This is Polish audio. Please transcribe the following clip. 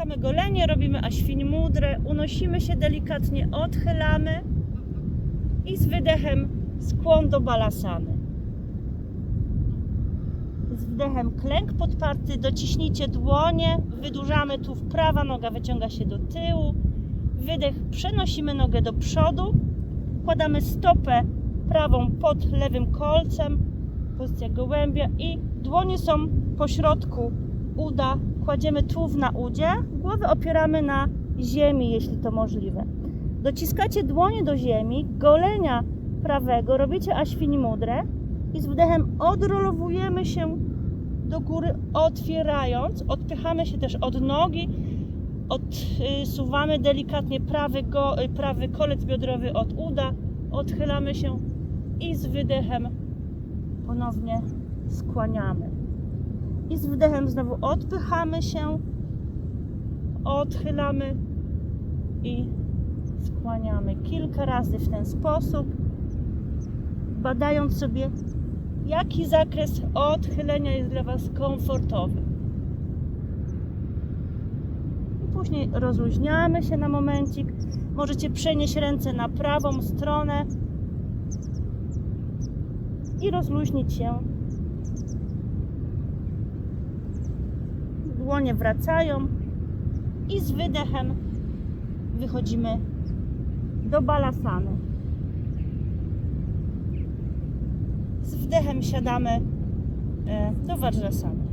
Dociskamy golenie, robimy aświn mudrę, unosimy się delikatnie, odchylamy i z wydechem skłon do balasany. Z wdechem klęk podparty, dociśnijcie dłonie, wydłużamy tu w prawa noga wyciąga się do tyłu. Wydech, przenosimy nogę do przodu, kładamy stopę prawą pod lewym kolcem, pozycja gołębia i dłonie są po środku uda, kładziemy tułów na udzie, głowę opieramy na ziemi, jeśli to możliwe. Dociskacie dłonie do ziemi, golenia prawego, robicie aświni mudrę i z wdechem odrolowujemy się do góry, otwierając, odpychamy się też od nogi, odsuwamy delikatnie prawy, go, prawy kolec biodrowy od uda, odchylamy się i z wydechem ponownie skłaniamy. I z wdechem znowu odpychamy się, odchylamy i skłaniamy. Kilka razy w ten sposób, badając sobie, jaki zakres odchylenia jest dla Was komfortowy. I później rozluźniamy się na momencik. Możecie przenieść ręce na prawą stronę i rozluźnić się. Dłonie wracają i z wydechem wychodzimy do balasany. Z wdechem siadamy e, do wajrasany.